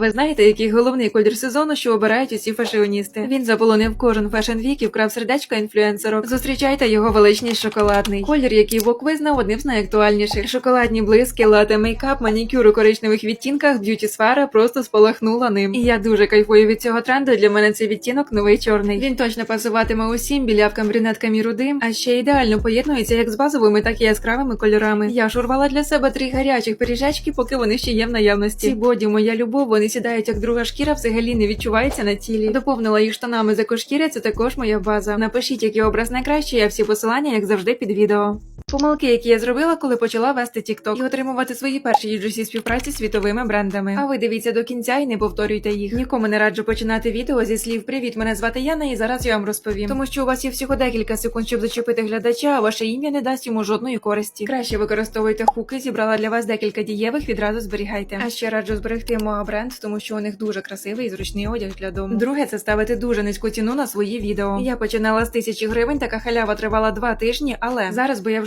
Ви знаєте, який головний колір сезону, що обирають усі фешіоністи? Він заполонив кожен фешн-вік і вкрав сердечко інфлюенсерок. Зустрічайте його величність шоколадний. Колір, який Вок визнав одним з найактуальніших. Шоколадні блиски, лате мейкап, манікюр у коричневих відтінках, б'юті сфера просто спалахнула ним. І я дуже кайфую від цього тренду. Для мене цей відтінок новий чорний. Він точно пасуватиме усім білявкам, брюнеткам і рудим, а ще ідеально поєднується як з базовими, так і яскравими кольорами. Я ж урвала для себе три гарячих пиріжечки, поки вони ще є в наявності. Ці боді, моя любов, вони сідають як друга шкіра, взагалі не відчувається на тілі. Доповнила їх штанами за кошкіря, це також моя база. Напишіть, який образ найкращий, я всі посилання, як завжди, під відео. Помилки, які я зробила, коли почала вести TikTok і отримувати свої перші UGC співпраці з світовими брендами. А ви дивіться до кінця і не повторюйте їх. Нікому не раджу починати відео зі слів Привіт, мене звати Яна, і зараз я вам розповім. Тому що у вас є всього декілька секунд, щоб зачепити глядача, а ваше ім'я не дасть йому жодної користі. Краще використовуйте хуки, зібрала для вас декілька дієвих, відразу зберігайте. А ще раджу зберегти Моа бренд, тому що у них дуже красивий і зручний одяг для дому. Друге, це ставити дуже низьку ціну на свої відео. Я починала з тисячі гривень, така халява тривала два тижні, але зараз би я в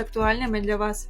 актуальними для вас.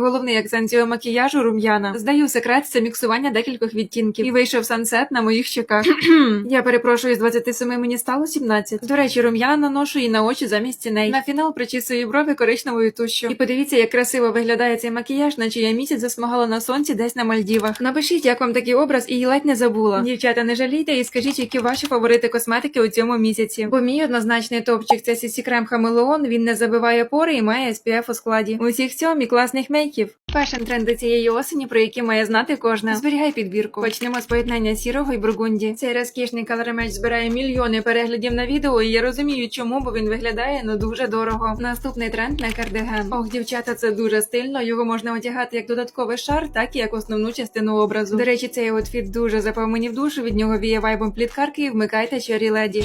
головний акцент цього макіяжу рум'яна. Здаю секрет це міксування декількох відтінків. І вийшов сансет на моїх щоках. я перепрошую, з 27 мені стало 17. До речі, рум'яна наношу і на очі замість ціней. На фінал причісую брови коричневою тушшю. І подивіться, як красиво виглядає цей макіяж, наче я місяць засмагала на сонці десь на Мальдівах. Напишіть, як вам такий образ, і ледь не забула. Дівчата, не жалійте і скажіть, які ваші фаворити косметики у цьому місяці. Бо мій однозначний топчик це CC крем Хамелеон. Він не забиває пори і має SPF у складі. Усіх цьому і класних мейків. Фешн тренди цієї осені, про які має знати кожна. Зберігай підбірку. Почнемо з поєднання сірого і бургунді. Цей розкішний калоремеч збирає мільйони переглядів на відео, і я розумію, чому, бо він виглядає ну дуже дорого. Наступний тренд на кардиган. Ох, дівчата, це дуже стильно. Його можна одягати як додатковий шар, так і як основну частину образу. До речі, цей outfіт дуже запав мені в душу. Від нього віє вайбом пліткарки і вмикайте чері леді.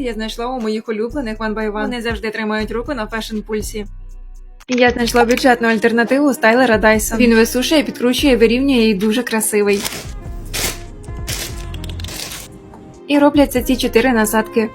аутфіти я знайшла у моїх улюблених One by One. Вони завжди тримають руку на фешн пульсі. Я знайшла бюджетну альтернативу стайлера Dyson. Він висушує, підкручує, вирівнює і дуже красивий. І робляться ці чотири насадки.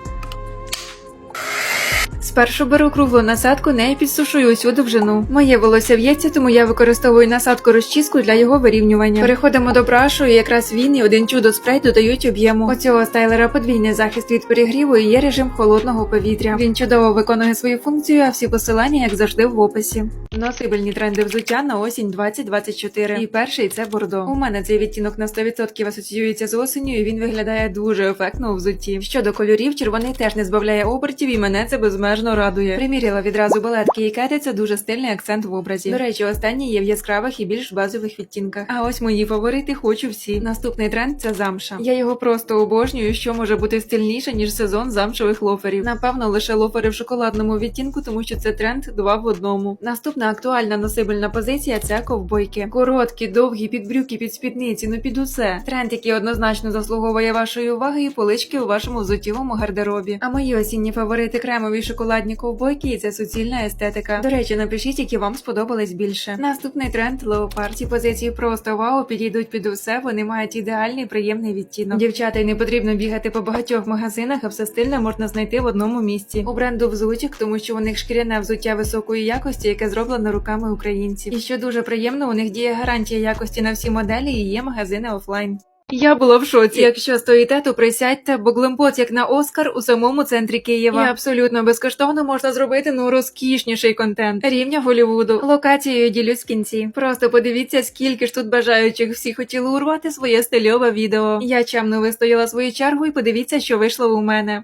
Спершу беру круглу насадку, нею підсушую усю довжину. Моє волосся в'ється, тому я використовую насадку розчіску для його вирівнювання. Переходимо до брашу, і якраз він і один чудо спрей додають об'єму. У цього стайлера подвійний захист від перегріву і є режим холодного повітря. Він чудово виконує свою функцію, а всі посилання, як завжди, в описі. Носибельні тренди взуття на осінь 2024. І перший це бордо. У мене цей відтінок на 100% асоціюється з осенню, і він виглядає дуже ефектно у взутті. Щодо кольорів, червоний теж не збавляє обертів, і мене це безмежно радує. Приміряла відразу балетки і кети, це дуже стильний акцент в образі. До речі, останні є в яскравих і більш базових відтінках. А ось мої фаворити хочу всі. Наступний тренд це замша. Я його просто обожнюю, що може бути стильніше, ніж сезон замшевих лоферів. Напевно, лише лофери в шоколадному відтінку, тому що це тренд два в одному. Наступна актуальна носибельна позиція це ковбойки. Короткі, довгі, під брюки, під спідниці, ну під усе. Тренд, який однозначно заслуговує вашої уваги і полички у вашому взуттєвому гардеробі. А мої осінні фаворити кремові шоколадні ковбойки і це суцільна естетика. До речі, напишіть, які вам сподобались більше. Наступний тренд леопард. Ці позиції просто вау, підійдуть під усе. Вони мають ідеальний приємний відтінок. Дівчата, й не потрібно бігати по багатьох магазинах, а все стильне можна знайти в одному місці. У бренду взутік, тому що у них шкіряне взуття високої якості, яке зроблено руками українців. І що дуже приємно, у них діє гарантія якості на всі моделі і є магазини офлайн. Я була в шоці. Якщо стоїте, то присядьте, бо глимпот, як на Оскар, у самому центрі Києва. І абсолютно безкоштовно можна зробити ну розкішніший контент рівня Голівуду. Локацією ділюсь в кінці. Просто подивіться, скільки ж тут бажаючих всі хотіли урвати своє стильове відео. Я чемно вистояла свою чергу і подивіться, що вийшло у мене.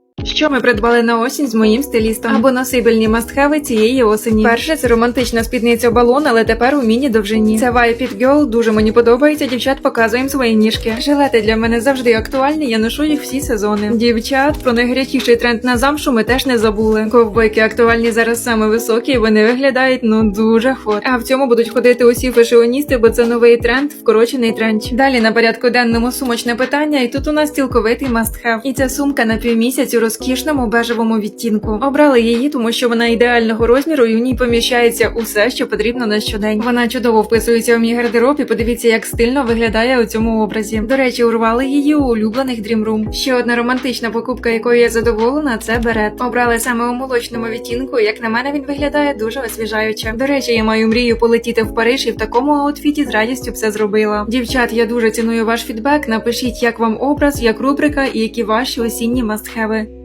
Що ми придбали на осінь з моїм стилістом або носибельні мастхеви цієї осені. Перше це романтична спідниця балон, але тепер у міні довжині. Це It Girl, дуже мені подобається. Дівчат показуємо свої ніжки. Жилети для мене завжди актуальні. Я ношу їх всі сезони. Дівчат про найгарячіший тренд на замшу ми теж не забули. Ковбойки актуальні зараз саме високі, і вони виглядають ну дуже хот. А в цьому будуть ходити усі фешіоністи, бо це новий тренд, вкорочений тренд. Далі на порядку денному сумочне питання, і тут у нас цілковитий must-have. І ця сумка на півмісяць у розкішному бежевому відтінку. Обрали її, тому що вона ідеального розміру і в ній поміщається усе, що потрібно на щодень. Вона чудово вписується у мій гардероб і подивіться, як стильно виглядає у цьому образі. До речі, урвали її у улюблених Dream Room. Ще одна романтична покупка, якою я задоволена, це берет. Обрали саме у молочному відтінку. Як на мене, він виглядає дуже освіжаюче. До речі, я маю мрію полетіти в Париж і в такому аутфіті з радістю все зробила. Дівчат, я дуже ціную ваш фідбек. Напишіть, як вам образ, як рубрика і які ваші осінні мастхеви.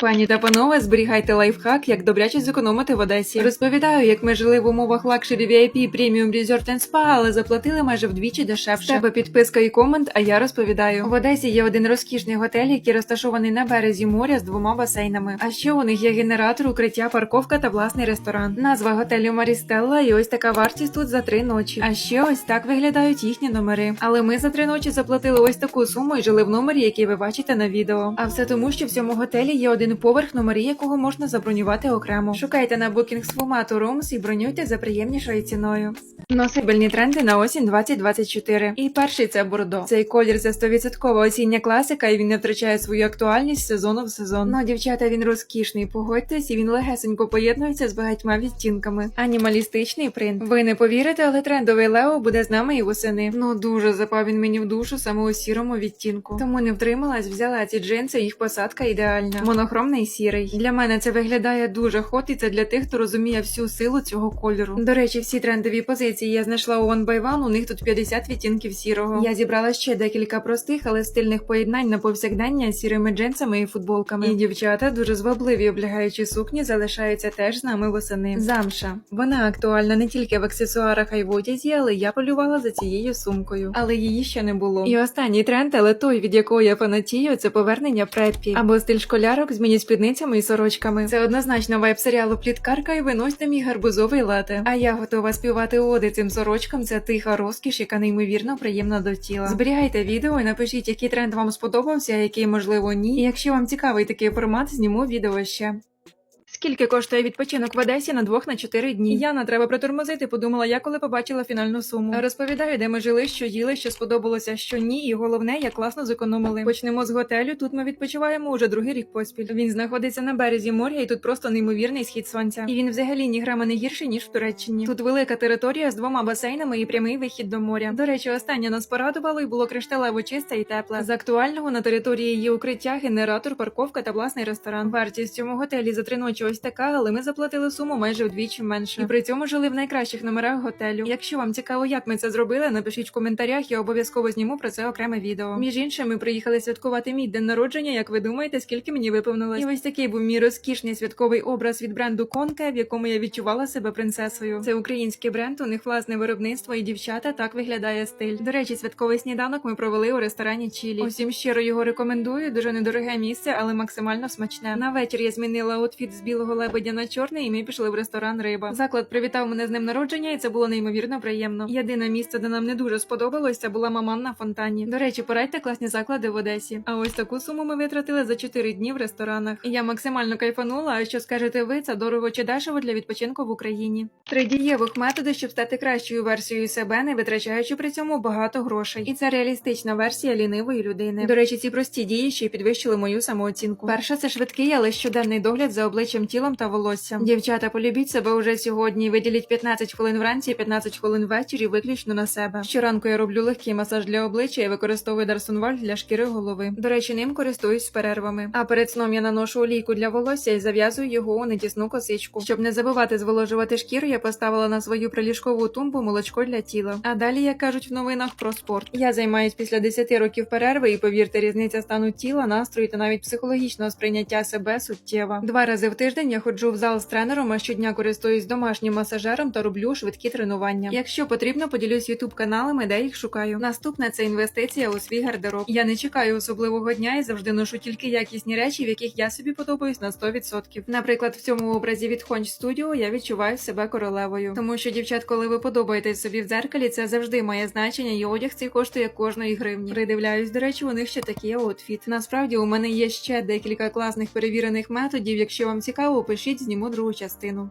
Пані та панове, зберігайте лайфхак, як добряче зекономити в Одесі. Розповідаю, як ми жили в умовах лакшері VIP Premium Resort and Spa, але заплатили майже вдвічі дешевше. Тебе підписка і комент, а я розповідаю. В Одесі є один розкішний готель, який розташований на березі моря з двома басейнами. А ще у них є генератор, укриття, парковка та власний ресторан. Назва готелю Марістелла, і ось така вартість тут за три ночі. А ще ось так виглядають їхні номери. Але ми за три ночі заплатили ось таку суму і жили в номері, який ви бачите на відео. А все тому, що в цьому готелі є один поверх, номери якого можна забронювати окремо. Шукайте на Booking Rooms і бронюйте за приємнішою ціною. Носибельні тренди на осінь 2024. І перший це бордо. Цей колір це 100% осіння класика, і він не втрачає свою актуальність з сезону в сезон. Ну, дівчата, він розкішний, погодьтесь, і він легесенько поєднується з багатьма відтінками. Анімалістичний принт. Ви не повірите, але трендовий Лео буде з нами і восени. Ну дуже запав він мені в душу саме у сірому відтінку. Тому не втрималась, взяла ці джинси, їх посадка ідеальна. Монохромний сірий. Для мене це виглядає дуже хот, і це для тих, хто розуміє всю силу цього кольору. До речі, всі трендові позиції я знайшла у One by One, у них тут 50 відтінків сірого. Я зібрала ще декілька простих, але стильних поєднань на повсякдення з сірими джинсами і футболками. І дівчата дуже звабливі облягаючі сукні залишаються теж з нами восени. Замша. Вона актуальна не тільки в аксесуарах, а й в одязі, але я полювала за цією сумкою. Але її ще не було. І останній тренд, але той, від якого я фанатію, це повернення преппі. Або стиль школярок з міні-спідницями і сорочками. Це однозначно вайб серіалу Пліткарка і виносьте мій гарбузовий лате. А я готова співати оди цим сорочкам. Це тиха розкіш, яка неймовірно приємна до тіла. Зберігайте відео і напишіть, який тренд вам сподобався, а який можливо ні. І якщо вам цікавий такий формат, зніму відео ще. Скільки коштує відпочинок в Одесі на двох на чотири дні? Яна треба притормозити. Подумала я, коли побачила фінальну суму. Розповідаю, де ми жили, що їли, що сподобалося, що ні, і головне, як класно зекономили. Почнемо з готелю. Тут ми відпочиваємо уже другий рік поспіль. Він знаходиться на березі моря, і тут просто неймовірний схід сонця. І він взагалі ні грама не гірший ніж в Туреччині. Тут велика територія з двома басейнами і прямий вихід до моря. До речі, останнє нас порадувало і було кришталево чисте і тепле. З актуального на території є укриття, генератор, парковка та власний ресторан. Вартість цьому готелі за три ночі ось така, але ми заплатили суму майже вдвічі менше. І при цьому жили в найкращих номерах готелю. Якщо вам цікаво, як ми це зробили, напишіть в коментарях, я обов'язково зніму про це окреме відео. Між іншим, ми приїхали святкувати мій день народження. Як ви думаєте, скільки мені виповнилось? І ось такий був мій розкішний святковий образ від бренду Конке, в якому я відчувала себе принцесою. Це український бренд, у них власне виробництво і дівчата так виглядає стиль. До речі, святковий сніданок ми провели у ресторані Чілі. Усім щиро його рекомендую. Дуже недороге місце, але максимально смачне. На вечір я змінила аутфіт з білого лебедя на чорний, і ми пішли в ресторан Риба. Заклад привітав мене з ним народження, і це було неймовірно приємно. Єдине місце, де нам не дуже сподобалось, це була маман на фонтані. До речі, порадьте класні заклади в Одесі. А ось таку суму ми витратили за 4 дні в ресторанах. Я максимально кайфанула. А що скажете ви? Це дорого чи дешево для відпочинку в Україні? Три дієвих методи, щоб стати кращою версією себе, не витрачаючи при цьому багато грошей. І це реалістична версія лінивої людини. До речі, ці прості дії ще підвищили мою самооцінку. Перша це швидкий, але щоденний догляд за обличчям, тілом та волоссям. Дівчата, полюбіть себе уже сьогодні. Виділіть 15 хвилин вранці, 15 хвилин ввечері, виключно на себе. Щоранку я роблю легкий масаж для обличчя і використовую Дарсонваль для шкіри голови. До речі, ним користуюсь з перервами. А перед сном я наношу олійку для волосся і зав'язую його у нетісну косичку. Щоб не забувати зволожувати шкіру, я поставила на свою приліжкову тумбу молочко для тіла. А далі, як кажуть в новинах, про спорт. Я займаюсь після 10 років перерви, і повірте, різниця стану тіла, настрою та навіть психологічного сприйняття себе суттєва. Два рази в тиждень я ходжу в зал з тренером, а щодня користуюсь домашнім масажером та роблю швидкі тренування. Якщо потрібно, поділюсь ютуб каналами, де їх шукаю. Наступне це інвестиція у свій гардероб. Я не чекаю особливого дня і завжди ношу тільки якісні речі, в яких я собі подобаюсь на 100%. Наприклад, в цьому образі від Honch Studio я відчуваю себе королевою, тому що дівчат, коли ви подобаєтесь собі в дзеркалі, це завжди має значення, і одяг цей коштує кожної гривні. Придивляюсь, до речі, у них ще такий аутфіт. Насправді у мене є ще декілька класних перевірених методів. Якщо вам цікаво, пишіть, зніму другу частину.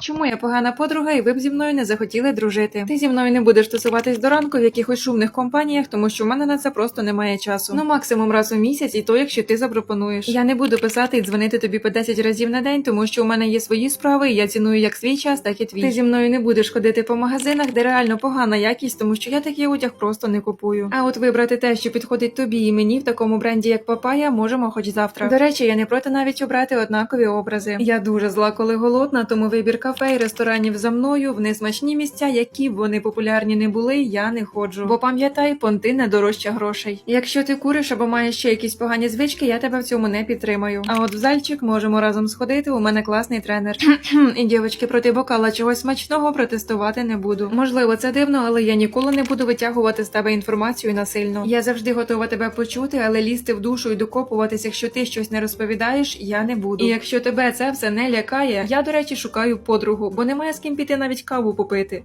Чому я погана подруга, і ви б зі мною не захотіли дружити? Ти зі мною не будеш тусуватись до ранку в якихось шумних компаніях, тому що в мене на це просто немає часу. Ну максимум раз у місяць, і то, якщо ти запропонуєш. Я не буду писати і дзвонити тобі по 10 разів на день, тому що у мене є свої справи, і я ціную як свій час, так і твій. Ти зі мною не будеш ходити по магазинах, де реально погана якість, тому що я такий одяг просто не купую. А от вибрати те, що підходить тобі і мені в такому бренді, як Папая, можемо хоч завтра. До речі, я не проти навіть обрати однакові образи. Я дуже зла, коли голодна, тому вибір кафе і ресторанів за мною в несмачні місця, які б вони популярні не були, я не ходжу. Бо пам'ятай, понти не дорожча грошей. Якщо ти куриш або маєш ще якісь погані звички, я тебе в цьому не підтримаю. А от в зальчик можемо разом сходити. У мене класний тренер. і дівчатки проти бокала чогось смачного протестувати не буду. Можливо, це дивно, але я ніколи не буду витягувати з тебе інформацію насильно. Я завжди готова тебе почути, але лізти в душу і докопуватись, якщо ти щось не розповідаєш, я не буду. І якщо тебе це все не лякає, я до речі шукаю подругу, бо немає з ким піти навіть каву попити.